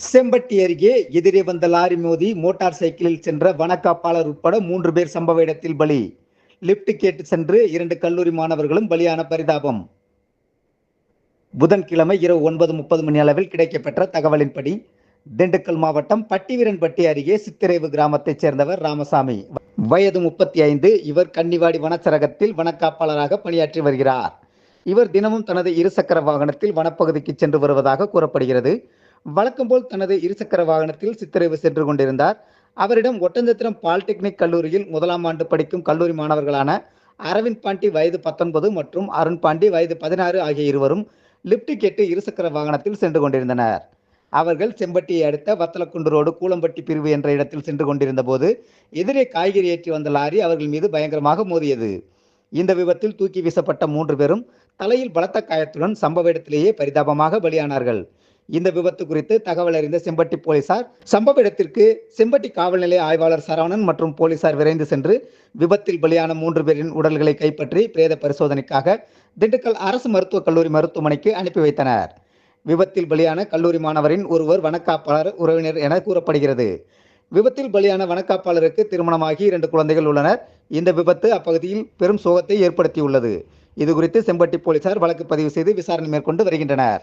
செம்பட்டி அருகே எதிரே வந்த லாரி மோதி மோட்டார் சைக்கிளில் சென்ற வனக்காப்பாளர் உட்பட மூன்று பேர் சம்பவ இடத்தில் பலி. லிப்ட் கேட்டு சென்று இரண்டு கல்லூரி மாணவர்களும் பலியான பரிதாபம். புதன்கிழமை இரவு ஒன்பது முப்பது மணி அளவில் கிடைக்கப்பெற்ற தகவலின்படி திண்டுக்கல் மாவட்டம் பட்டிவீரன்பட்டி அருகே சித்திரைவு கிராமத்தைச் சேர்ந்தவர் ராமசாமி. வயது முப்பத்தி ஐந்து இவர் கன்னிவாடி வனச்சரகத்தில் வனக்காப்பாளராக பணியாற்றி வருகிறார். இவர் தினமும் தனது இருசக்கர வாகனத்தில் வனப்பகுதிக்கு சென்று வருவதாக கூறப்படுகிறது. வழக்கம்போல் தனது இருசக்கர வாகனத்தில் சித்திரவு சென்று கொண்டிருந்தார். அவரிடம் ஒட்டஞ்சத்திரம் பாலிடெக்னிக் கல்லூரியில் முதலாம் ஆண்டு படிக்கும் கல்லூரி மாணவர்களான அரவிந்த் பாண்டி வயது பத்தொன்பது மற்றும் அருண் பாண்டி வயது பதினாறு ஆகிய இருவரும் லிப்ட் கேட்டு இருசக்கர வாகனத்தில் சென்று கொண்டிருந்தனர். அவர்கள் செம்பட்டியை அடுத்த வத்தலக்குண்டு ரோடு கூலம்பட்டி பிரிவு என்ற இடத்தில் சென்று கொண்டிருந்த போது எதிரே காய்கறி ஏற்றி வந்த லாரி அவர்கள் மீது பயங்கரமாக மோதியது. இந்த விபத்தில் தூக்கி வீசப்பட்ட மூன்று பேரும் தலையில் பலத்த காயத்துடன் சம்பவ இடத்திலேயே பரிதாபமாக பலியானார்கள். இந்த விபத்து குறித்து தகவல் அறிந்த செம்பட்டி போலீசார் சம்பவ இடத்திற்கு செம்பட்டி காவல் நிலைய ஆய்வாளர் சரவணன் மற்றும் போலீசார் விரைந்து சென்று விபத்தில் பலியான மூன்று பேரின் உடல்களை கைப்பற்றி பிரேத பரிசோதனைக்காக திண்டுக்கல் அரசு மருத்துவக் கல்லூரி மருத்துவமனைக்கு அனுப்பி வைத்தனர். விபத்தில் பலியான கல்லூரி மாணவரின் ஒருவர் வனக்காப்பாளர் உறவினர் என கூறப்படுகிறது. விபத்தில் பலியான வனக்காப்பாளருக்கு திருமணமாகி இரண்டு குழந்தைகள் உள்ளனர். இந்த விபத்து அப்பகுதியில் பெரும் சோகத்தை ஏற்படுத்தியுள்ளது. இது குறித்து செம்பட்டி போலீசார் வழக்கு பதிவு செய்து விசாரணை மேற்கொண்டு வருகின்றனர்.